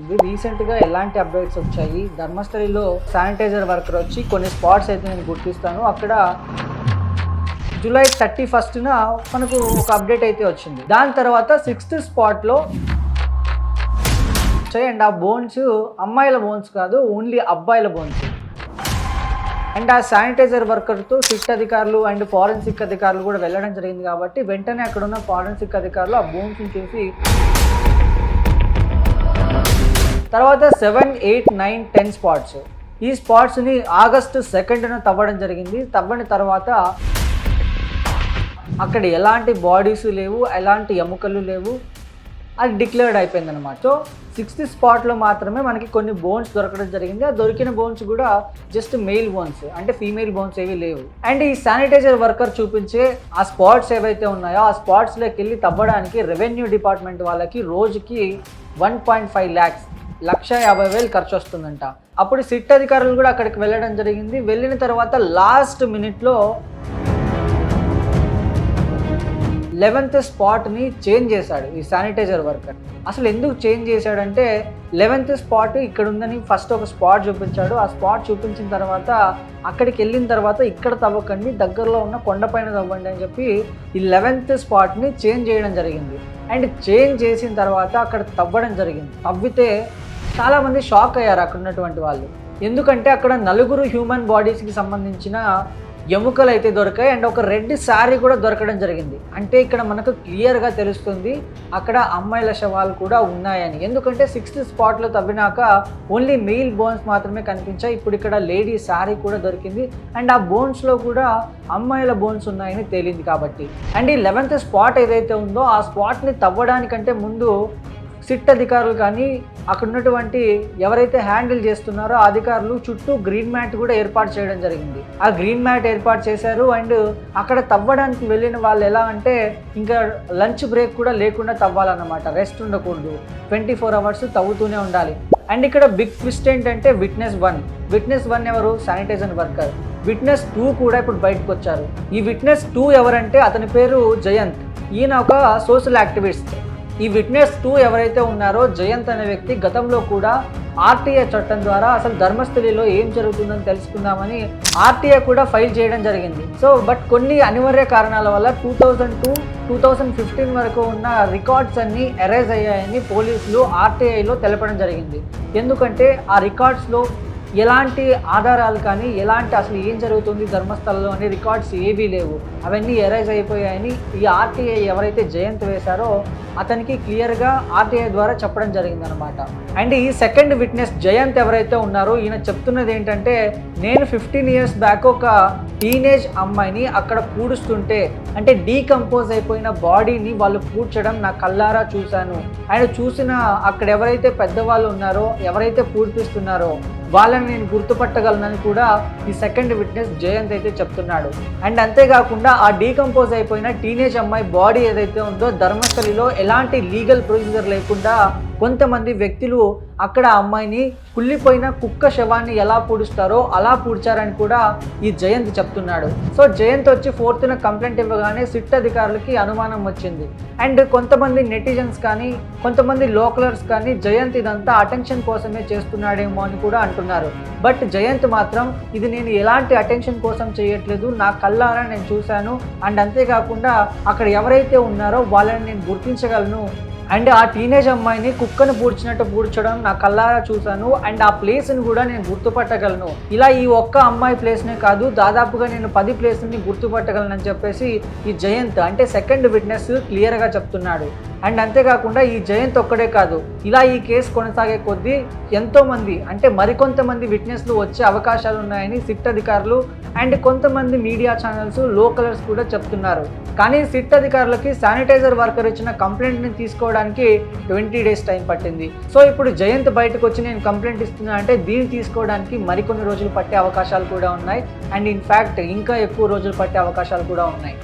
ఇది రీసెంట్గా ఎలాంటి అప్డేట్స్ వచ్చాయి? ధర్మస్థలిలో శానిటైజర్ వర్కర్ వచ్చి కొన్ని స్పాట్స్ అయితే నేను గుర్తిస్తాను. అక్కడ జూలై థర్టీ ఫస్ట్న మనకు ఒక అప్డేట్ అయితే వచ్చింది. దాని తర్వాత సిక్స్త్ స్పాట్లో అండ్ ఆ బోన్స్ అమ్మాయిల బోన్స్ కాదు ఓన్లీ అబ్బాయిల బోన్స్ అండ్ ఆ శానిటైజర్ వర్కర్తో సిట్ అధికారులు అండ్ ఫారెన్సిక్ అధికారులు కూడా వెళ్ళడం జరిగింది కాబట్టి వెంటనే అక్కడ ఉన్న ఫారెన్సిక్ అధికారులు ఆ బోన్స్ చూసి తర్వాత seven eight nine ten spots. ఈ స్పాట్స్ని ఆగస్టు సెకండ్న తవ్వడం జరిగింది. తవ్వని తర్వాత అక్కడ ఎలాంటి బాడీస్ లేవు ఎలాంటి ఎముకలు లేవు అది డిక్లేర్డ్ అయిపోయింది అనమాట సో సిక్స్త్ స్పాట్లో మాత్రమే మనకి కొన్ని బోన్స్ దొరకడం జరిగింది. ఆ దొరికిన బోన్స్ కూడా జస్ట్ మెయిల్ బోన్స్ అంటే ఫీమేల్ బోన్స్ ఏవి లేవు. అండ్ ఈ శానిటైజర్ వర్కర్ చూపించే ఆ స్పాట్స్ ఏవైతే ఉన్నాయో ఆ స్పాట్స్లోకి వెళ్ళి తవ్వడానికి రెవెన్యూ డిపార్ట్మెంట్ వాళ్ళకి రోజుకి వన్ పాయింట్ ఫైవ్ ల్యాక్స్ లక్ష యాభై వేలు ఖర్చు వస్తుందంట. అప్పుడు సిట్ అధికారులు కూడా అక్కడికి వెళ్ళడం జరిగింది. వెళ్ళిన తర్వాత లాస్ట్ మినిట్లో లెవెన్త్ స్పాట్ని చేంజ్ చేశాడు ఈ శానిటైజర్ వర్కర్. అసలు ఎందుకు చేంజ్ చేశాడంటే లెవెన్త్ స్పాట్ ఇక్కడ ఉందని ఫస్ట్ ఒక స్పాట్ చూపించాడు. ఆ స్పాట్ చూపించిన తర్వాత అక్కడికి వెళ్ళిన తర్వాత ఇక్కడ తవ్వకండి దగ్గరలో ఉన్న కొండపైన తవ్వండి అని చెప్పి ఈ లెవెన్త్ స్పాట్ని చేంజ్ చేయడం జరిగింది. అండ్ చేంజ్ చేసిన తర్వాత అక్కడ తవ్వడం జరిగింది. తవ్వితే చాలామంది షాక్ అయ్యారు అక్కడ ఉన్నటువంటి వాళ్ళు. ఎందుకంటే అక్కడ నలుగురు హ్యూమన్ బాడీస్కి సంబంధించిన ఎముకలు అయితే దొరికాయి అండ్ ఒక రెడ్ శారీ కూడా దొరకడం జరిగింది. అంటే ఇక్కడ మనకు క్లియర్గా తెలుస్తుంది అక్కడ అమ్మాయిల శవాలు కూడా ఉన్నాయని. ఎందుకంటే సిక్స్త్ స్పాట్లో తవ్వినాక ఓన్లీ మెయిల్ బోన్స్ మాత్రమే కనిపించాయి. ఇప్పుడు ఇక్కడ లేడీ శారీ కూడా దొరికింది. అండ్ ఆ బోన్స్లో కూడా అమ్మాయిల బోన్స్ ఉన్నాయని తేలింది కాబట్టి. అండ్ ఈ లెవెన్త్ స్పాట్ ఏదైతే ఉందో ఆ స్పాట్ని తవ్వడానికంటే ముందు సిట్ అధికారులు కానీ అక్కడ ఉన్నటువంటి ఎవరైతే హ్యాండిల్ చేస్తున్నారో ఆ అధికారులు చుట్టూ గ్రీన్ మ్యాట్ కూడా ఏర్పాటు చేయడం జరిగింది. ఆ గ్రీన్ మ్యాట్ ఏర్పాటు చేశారు. అండ్ అక్కడ తవ్వడానికి వెళ్ళిన వాళ్ళు ఎలా అంటే ఇంకా లంచ్ బ్రేక్ కూడా లేకుండా తవ్వాలన్నమాట. రెస్ట్ ఉండకూడదు. ట్వంటీ ఫోర్ అవర్స్ తవ్వుతూనే ఉండాలి. అండ్ ఇక్కడ బిగ్ ట్విస్ట్ ఏంటంటే విట్నెస్ వన్. విట్నెస్ వన్ ఎవరు? Sanitiser worker. విట్నెస్ టూ కూడా ఇప్పుడు బయటకు వచ్చారు. ఈ విట్నెస్ టూ ఎవరంటే అతని పేరు జయంత్. ఈయన ఒక సోషల్ యాక్టివిస్ట్. ఈ విట్నెస్ టూ ఎవరైతే ఉన్నారో జయంత్ అనే వ్యక్తి గతంలో కూడా ఆర్టీఐ చట్టం ద్వారా అసలు ధర్మస్థలిలో ఏం జరుగుతుందని తెలుసుకుందామని ఆర్టీఐ కూడా ఫైల్ చేయడం జరిగింది. సో బట్ కొన్ని అనివార్య కారణాల వల్ల two thousand two two thousand fifteen వరకు ఉన్న రికార్డ్స్ అన్నీ ఎరేజ్ అయ్యాయని పోలీసులు ఆర్టీఐలో తెలపడం జరిగింది. ఎందుకంటే ఆ రికార్డ్స్లో ఎలాంటి ఆధారాలు కానీ ఎలాంటి అసలు ఏం జరుగుతుంది ధర్మస్థలంలో అనే రికార్డ్స్ ఏవీ లేవు. అవన్నీ ఎరైజ్ అయిపోయాయని ఈ ఆర్టీఐ ఎవరైతే జయంత్ వేశారో అతనికి క్లియర్గా ఆర్టీఐ ద్వారా చెప్పడం జరిగిందనమాట అండ్ ఈ సెకండ్ విట్నెస్ జయంత్ ఎవరైతే ఉన్నారో ఈయన చెప్తున్నది ఏంటంటే నేను ఫిఫ్టీన్ ఇయర్స్ బ్యాక్ ఒక టీనేజ్ అమ్మాయిని అక్కడ పూడుస్తుంటే అంటే డీకంపోజ్ అయిపోయిన బాడీని వాళ్ళు పూడ్చడం నా కల్లారా చూశాను. ఆయన చూసిన అక్కడ ఎవరైతే పెద్దవాళ్ళు ఉన్నారో ఎవరైతే పూడిపిస్తున్నారో వాళ్ళని నేను గుర్తుపట్టగలనని కూడా ఈ సెకండ్ విట్నెస్ జయంత్ అయితే చెప్తున్నాడు. అండ్ అంతేకాకుండా ఆ డీకంపోజ్ అయిపోయిన టీనేజ్ అమ్మాయి బాడీ ఏదైతే ఉందో ధర్మస్థలిలో ఎలాంటి లీగల్ ప్రొసీజర్ లేకుండా కొంతమంది వ్యక్తులు అక్కడ అమ్మాయిని కుళ్ళిపోయిన కుక్క శవాన్ని ఎలా పూడుస్తారో అలా పూడ్చారని కూడా ఈ జయంత్ చెప్తున్నాడు. సో జయంత్ వచ్చి ఫోర్త్న కంప్లైంట్ ఇవ్వగానే సిట్ అధికారులకి అనుమానం వచ్చింది. అండ్ కొంతమంది నెటిజన్స్ కానీ కొంతమంది లోకలర్స్ కానీ జయంత్ ఇదంతా అటెన్షన్ కోసమే చేస్తున్నాడేమో అని కూడా అంటున్నారు. బట్ జయంత్ మాత్రం ఇది నేను ఎలాంటి అటెన్షన్ కోసం చేయట్లేదు నా కళ్ళారా నేను చూశాను. అండ్ అంతేకాకుండా అక్కడ ఎవరైతే ఉన్నారో వాళ్ళని నేను గుర్తించగలను అండ్ ఆ టీనేజ్ అమ్మాయిని కుక్కను పూడ్చినట్టు పూడ్చడం నా కళ్ళారా చూశాను. అండ్ ఆ ప్లేస్ని కూడా నేను గుర్తుపట్టగలను. ఇలా ఈ ఒక్క అమ్మాయి ప్లేస్నే కాదు దాదాపుగా నేను పది ప్లేస్ని గుర్తుపట్టగలను అని చెప్పేసి ఈ జయంత్ అంటే సెకండ్ విట్నెస్ క్లియర్గా చెప్తున్నాడు. అండ్ అంతేకాకుండా ఈ జయంత్ ఒక్కడే కాదు ఇలా ఈ కేసు కొనసాగే కొద్దీ ఎంతోమంది అంటే మరికొంతమంది విట్నెస్లు వచ్చే అవకాశాలు ఉన్నాయని సిట్ అధికారులు అండ్ కొంతమంది మీడియా ఛానల్స్ లోకలర్స్ కూడా చెప్తున్నారు. కానీ సిట్ అధికారులకి శానిటైజర్ వర్కర్ ఇచ్చిన కంప్లైంట్ని తీసుకోవడానికి ట్వంటీ డేస్ టైం పట్టింది. సో ఇప్పుడు జయంత్ బయటకు వచ్చి నేను కంప్లైంట్ ఇస్తున్నా అంటే దీన్ని తీసుకోవడానికి మరికొన్ని రోజులు పట్టే అవకాశాలు కూడా ఉన్నాయి. అండ్ ఇన్ఫ్యాక్ట్ ఇంకా ఎక్కువ రోజులు పట్టే అవకాశాలు కూడా ఉన్నాయి.